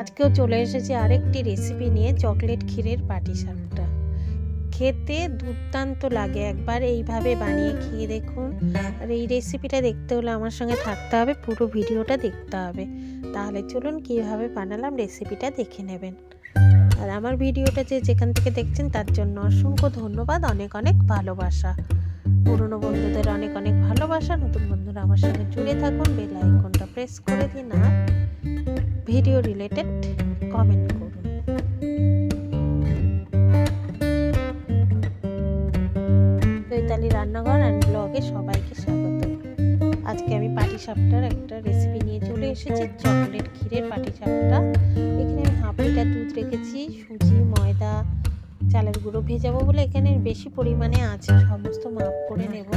আজকেও চলে এসেছি আরেকটি রেসিপি নিয়ে চকলেট ক্ষীরের পাটিসাপটা। খেতে দুর্দান্ত লাগে, একবার এইভাবে বানিয়ে খেয়ে দেখুন। আর এই রেসিপিটা দেখতে হলে আমার সঙ্গে থাকতে হবে, পুরো ভিডিওটা দেখতে হবে। তাহলে চলুন কীভাবে বানালাম রেসিপিটা দেখে নেবেন। আর আমার ভিডিওটা যে যেখান থেকে দেখছেন, তার জন্য অসংখ্য ধন্যবাদ, অনেক অনেক ভালোবাসা। পুরনো বন্ধুদের অনেক অনেক ভালোবাসা, নতুন বন্ধুরা আমার সঙ্গে জুড়ে থাকুন বেল আইকনটা প্রেস করে দিন আর ভিডিও রিলেটেড কমেন্ট করুন। চৈতালি রান্নাঘর অ্যান্ড ব্লগে সবাইকে স্বাগত। আজকে আমি পাটিসাপটার একটা রেসিপি নিয়ে চলে এসেছি, চকলেট ক্ষীরের পাটিসাপটা। এখানে আমি হাফ লিটার দুধ রেখেছি, সুজি, ময়দা, চালের গুঁড়ো ভেজাবো বলে এখানে বেশি পরিমাণে আছে, সমস্ত মাপ করে নেব।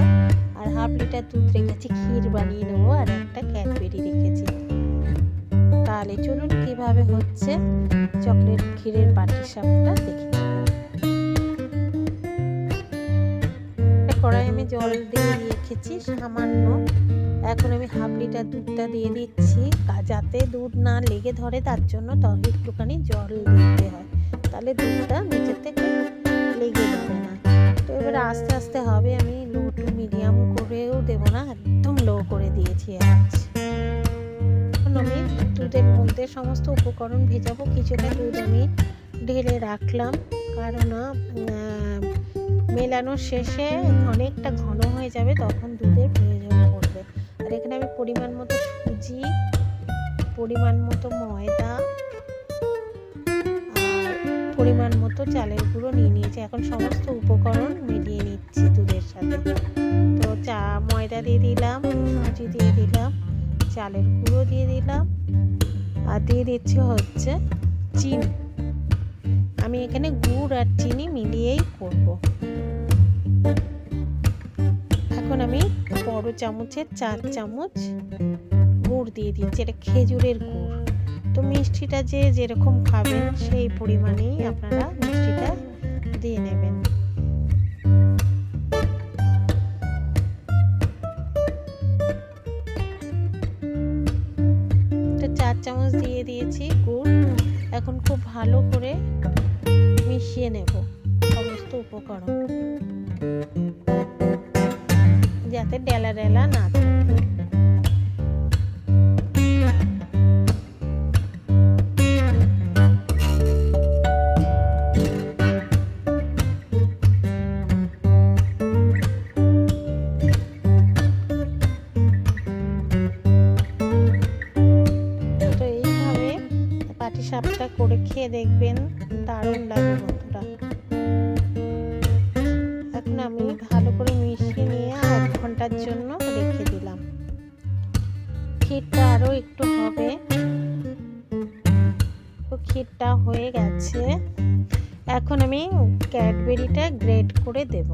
আর হাফ লিটার দুধ রেখেছি, ক্ষীর বানিয়ে নেব। আর একটা ক্যাডবেরি রেখেছি। তাহলে চলুন কীভাবে হচ্ছে চকলেট ক্ষীরের পাটির সাপটা দেখি কড়াই আমি জল দিয়ে রেখেছি, সামান্য। এখন আমি হাফ লিটার দুধটা দিয়ে দিচ্ছি। যাতে দুধ না লেগে ধরে, তার জন্য তবে একটুখানি জল দিতে হয়। তাহলে দুধটা নিচের থেকে লেগে যাবে না। তো এবার আস্তে আস্তে হবে। আমি লো টু মিডিয়াম করেও দেবো না, একদম লো করে দিয়েছি আজ। আমি দুধের মধ্যে সমস্ত উপকরণ ভেজাবো। কিছুটা দুধ আমি ঢেলে রাখলাম। কারণ মেলানোর শেষে অনেকটা ঘন হয়ে যাবে, তখন দুধের প্রয়োজন পড়বে। আর এখানে আমি পরিমাণ মতো সুজি, পরিমাণ মতো ময়দা, আর পরিমাণ মতো চালের গুঁড়ো নিয়ে নিয়েছি। এখন সমস্ত উপকরণ মিলিয়ে নিচ্ছি দুধের সাথে। তো চা, ময়দা দিয়ে দিলাম, সুজি দিয়ে দিলাম। চালের গুঁড়ো দিয়ে দিলাম। আর দিয়ে দিচ্ছি হচ্ছে চিনি। আমি এখানে গুড় আর চিনি মিলিয়েই করব। এখন আমি বড় চামচের চার চামচ গুড় দিয়ে দিচ্ছি, এটা খেজুরের গুড়। তো মিষ্টিটা যে যেরকম খাবেন সেই পরিমাণেই আপনারা মিষ্টিটা দিয়ে নেবেন। দিয়ে দিয়েছি, গুড়। এখন খুব ভালো করে মিশিয়ে নেব সমস্ত উপকরণ। যাতে ডেলা ডেলা না থাকে। পাটিসাপটা করে খেয়ে দেখবেন দারুণ লাগে বন্ধুরা। এখন আমি ভালো করে মিশিয়ে নিয়ে এক ঘণ্টার জন্য রেখে দিলাম। ক্ষীরটা আরও একটু হবে। তো ক্ষীরটা হয়ে গেছে। এখন আমি ক্যাডবেরিটা গ্রেড করে দেব।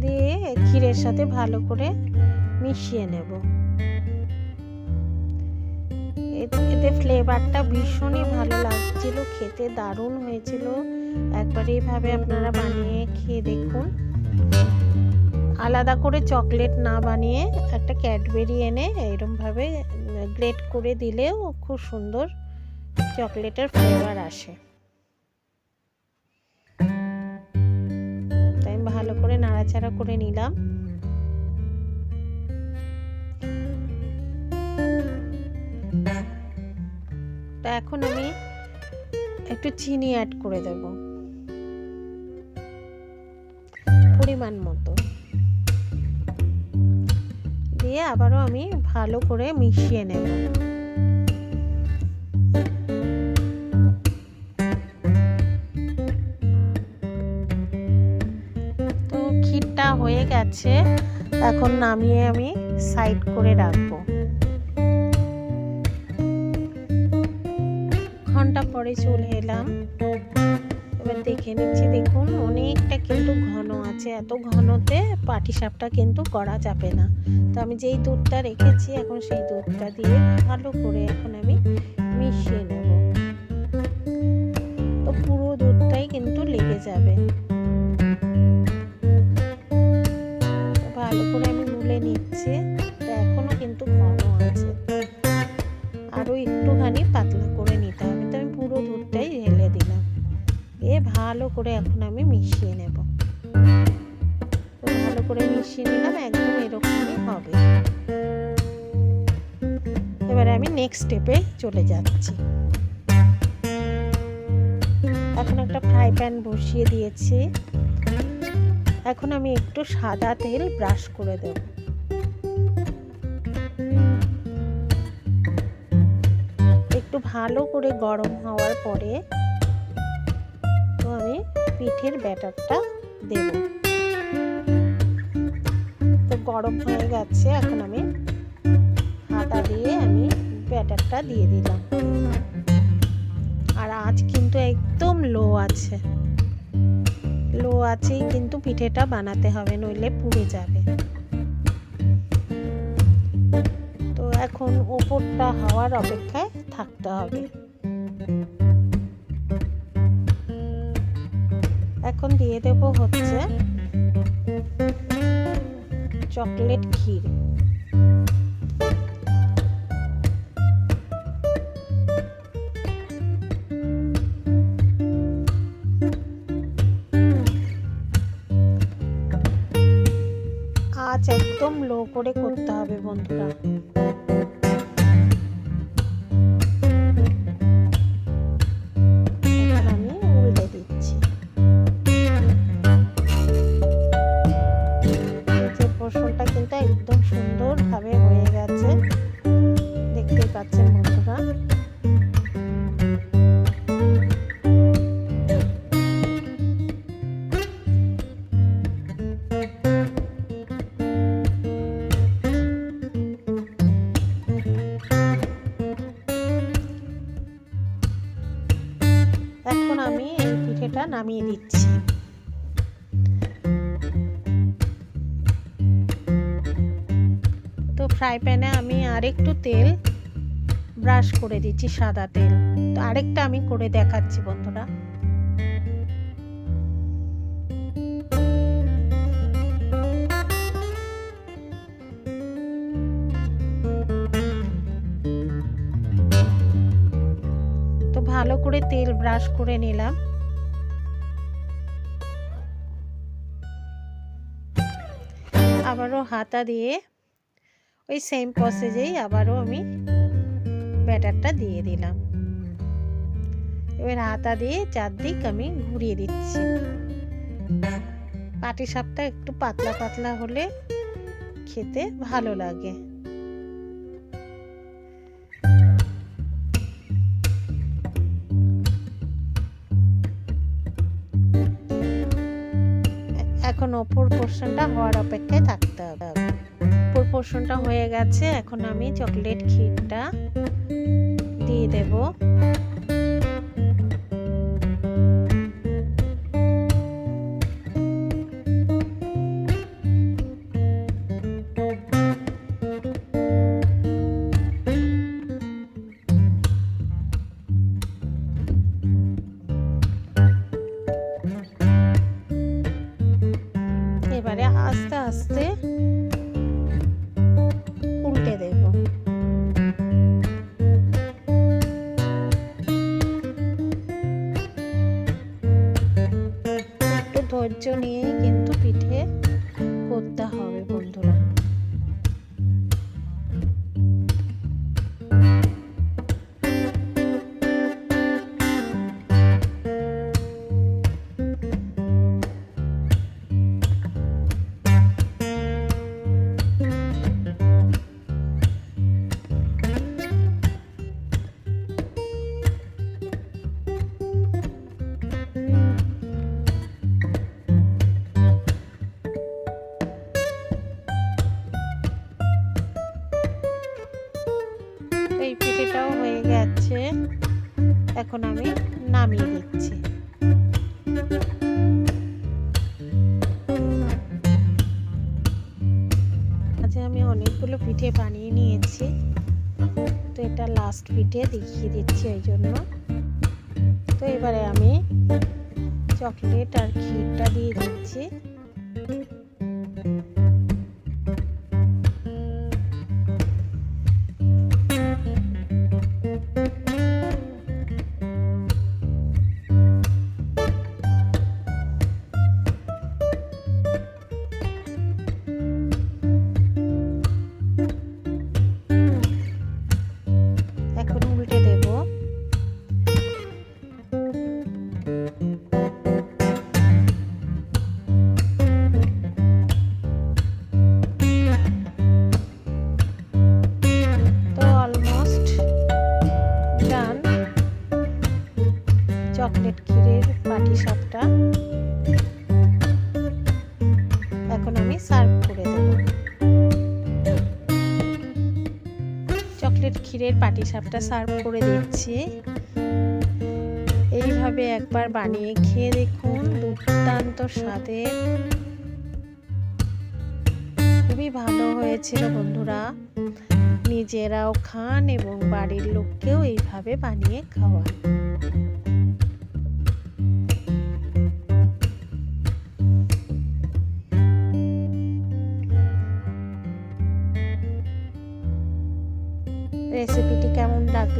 দিয়ে ক্ষীরের সাথে ভালো করে মিশিয়ে নেব। এতে ফ্লেভারটা ভীষণই ভালো লাগছিল, খেতে দারুণ হয়েছিল। একবার এইভাবে আপনারা বানিয়ে খেয়ে দেখুন। আলাদা করে চকলেট না বানিয়ে একটা ক্যাডবেরি এনে এরমভাবে গ্রেট করে দিলেও খুব সুন্দর চকলেটের ফ্লেভার আসে। তাই ভালো করে নাড়াচাড়া করে নিলাম। তা এখন আমি একটু চিনি অ্যাড করে দেব। পরিমাণ মতো। দিয়ে আবারও আমি ভালো করে মিশিয়ে নেব। তো ক্ষীরটা হয়ে গেছে, এখন নামিয়ে আমি সাইড করে রাখব। পরে চলে এলাম। এবার দেখে নিচ্ছি, দেখুন অনেকটা কিন্তু ঘন আছে, এত ঘনতে পাটিসাপটা কিন্তু করা যাবে না। তো আমি যেই দুধটা রেখেছি, এখন সেই দুধটা দিয়ে ভালো করে এখন আমি মিশিয়ে নেব। তো পুরো দুধটাই কিন্তু লেগে যাবে। আমি নেক্সট স্টেপে চলে যাচ্ছি। এখন একটা ফ্রাই প্যান বসিয়ে দিয়েছি। এখন আমি একটু সাদা তেল ব্রাশ করে দেব। একটু ভালো করে গরম হওয়ার পরে তো আমি পিঠের ব্যাটারটা দেব। তো গরম হয়ে গেছে, এখন আমি হাতা দিয়ে আমি ব্যাটারটা দিয়ে দিলাম। আর আজ কিন্তু একদম লো আছে। লো আছেই কিন্তু পিঠেটা বানাতে হবে, নইলে পুড়ে যাবে। তো এখন ওপরটা হওয়ার অপেক্ষায় থাকতে হবে। এখন দিয়ে দেব হচ্ছে চকলেট ক্ষীর। আঁচ একদম লো করে করতে হবে বন্ধুরা। নিচের কিন্তু একদম সুন্দরভাবে হয়ে গেছে। দেখতেই পাচ্ছেন বন্ধুরা। নামিয়ে দিচ্ছি। তো ফ্রাই প্যানে আমি আরেকটু তেল ব্রাশ করে দিচ্ছি, সাদা তেল। তো আরেকটা আমি করে দেখাচ্ছি বন্ধুরা। তো ভালো করে তেল ব্রাশ করে নিলাম। আবারও হাতা দিয়ে ওই সেম প্রসেসেই আবারও আমি ব্যাটারটা দিয়ে দিলাম। এবার হাতা দিয়ে চারদিক আমি ঘুরিয়ে দিচ্ছি। পাটি সাপটা একটু পাতলা পাতলা হলে খেতে ভালো লাগে। ওপর পোর্শনটা হওয়ার অপেক্ষায় থাকতে হবে। অপর পোর্শনটা হয়ে গেছে, এখন আমি চকলেট ক্ষীরটা দিয়ে দেব। এবারে আস্তে আস্তে এখন আমি নামিয়ে দিচ্ছি। আজ আমি অনেকগুলো পিঠে বানিয়ে নিয়েছি। তো এটা লাস্ট পিঠে দেখিয়ে দিচ্ছি ওই জন্য। তো এবারে আমি চকলেট আর ক্ষীরটা দিয়ে দিচ্ছি। চকলেট ক্ষীরের বাটি সবটা এখন আমি সার্ভ করে দেব। চকলেট ক্ষীরের পাটি সাপটা সার্ভ করে দিচ্ছি। এইভাবে একবার বানিয়ে খেয়ে দেখুন, দুর্দান্ত স্বাদে। খুবই ভালো হয়েছিল বন্ধুরা। নিজেরাও খান এবং বাড়ির লোককেও এইভাবে বানিয়ে খাওয়ান।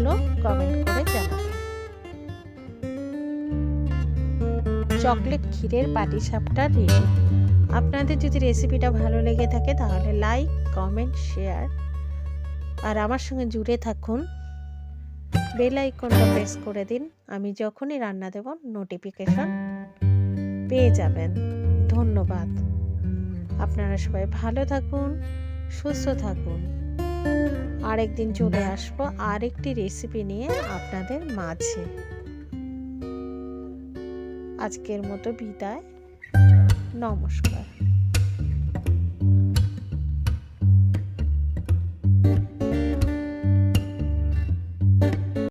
লাগল কমেন্ট করে জানাবেন চকলেট ক্ষীরের পাটিসাপটা রেডি। আপনাদের যদি রেসিপিটা ভালো লেগে থাকে তাহলে লাইক কমেন্ট শেয়ার আর আমার সঙ্গে জুড়ে থাকুন। বেল আইকনটা প্রেস করে দিন। আমি যখনই রান্না দেব নোটিফিকেশন পেয়ে যাবেন। ধন্যবাদ। আপনারা সবাই ভালো থাকুন, সুস্থ থাকুন। আরেকদিন চলে আসব। আরেকটি রেসিপি নিয়ে আপনাদের মাঝে। আজকের মতো বিদায়। নমস্কার।